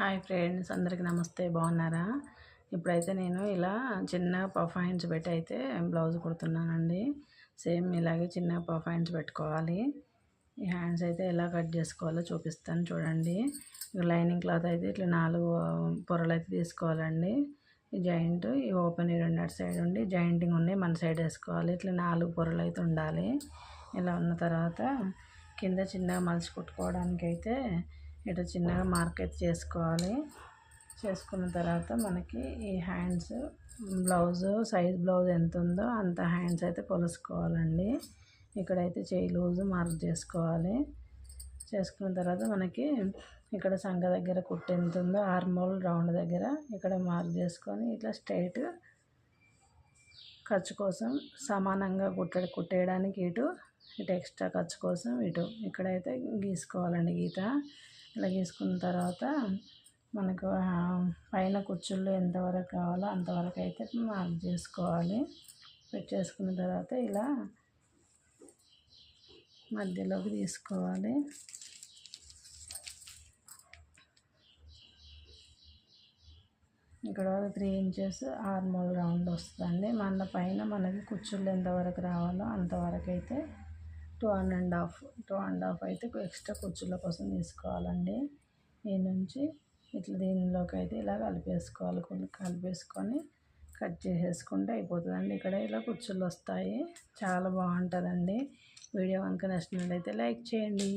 Hi friends అందరికీ నమస్తే. బాగున్నారా? ఇప్పుడైతే నేను ఇలా చిన్న పఫ్ హ్యాండ్స్ పెట్టి అయితే బ్లౌజ్ కుడుతున్నానండి. సేమ్ ఇలాగే చిన్న పఫ్ హ్యాండ్స్ పెట్టుకోవాలి. ఈ హ్యాండ్స్ అయితే ఎలా కట్ చేసుకోవాలో చూపిస్తాను చూడండి. లైనింగ్ క్లాత్ అయితే ఇట్లా నాలుగు పొరలు అయితే తీసుకోవాలండి. ఈ జాయింట్ ఈ ఓపెన్ ఈ రెండు సైడ్ ఉండి జాయింటింగ్ ఉండి మన సైడ్ వేసుకోవాలి. ఇట్లా నాలుగు పొరలు అయితే ఉండాలి. ఇలా ఉన్న తర్వాత కింద చిన్నగా మలిచి కుట్టుకోవడానికి అయితే ఇటు చిన్నగా మార్కెట్ చేసుకోవాలి. చేసుకున్న తర్వాత మనకి ఈ హ్యాండ్స్ బ్లౌజ్ సైజ్ బ్లౌజ్ ఎంత ఉందో అంత హ్యాండ్స్ అయితే కొలుసుకోవాలండి. ఇక్కడైతే చేయి లూజు మార్క్ చేసుకోవాలి. చేసుకున్న తర్వాత మనకి ఇక్కడ సంఘ దగ్గర కుట్టు ఎంత ఉందో ఆర్మోల్ రౌండ్ దగ్గర ఇక్కడ మార్క్ చేసుకొని ఇట్లా స్ట్రైట్ ఖర్చు కోసం సమానంగా కుట్ట కుట్టేయడానికి ఇటు ఇటు ఎక్స్ట్రా ఖర్చు కోసం ఇటు. ఇక్కడైతే గీసుకోవాలండి గీత. ఇలా గీసుకున్న తర్వాత మనకు పైన కుర్చీల్లో ఎంతవరకు కావాలో అంతవరకు అయితే మార్క్ చేసుకోవాలి. పెట్టేసుకున్న తర్వాత ఇలా మధ్యలోకి తీసుకోవాలి. ఇక్కడ త్రీ ఇంచెస్ ఆర్మోల్ రౌండ్ వస్తుందండి. మన పైన మనకి కుచ్చుళ్ళు ఎంతవరకు రావాలో అంతవరకు అయితే two and and half two and half అయితే ఎక్స్ట్రా కుర్చీల కోసం తీసుకోవాలండి. ఈ నుంచి ఇట్లా దీనిలోకి అయితే ఇలా కలిపేసుకోవాలి. కలిపేసుకొని కట్ చేసేసుకుంటే అయిపోతుందండి. ఇక్కడ ఇలా కుర్చీలు వస్తాయి. చాలా బాగుంటుందండి. వీడియో కనుక నచ్చినట్లయితే లైక్ చేయండి.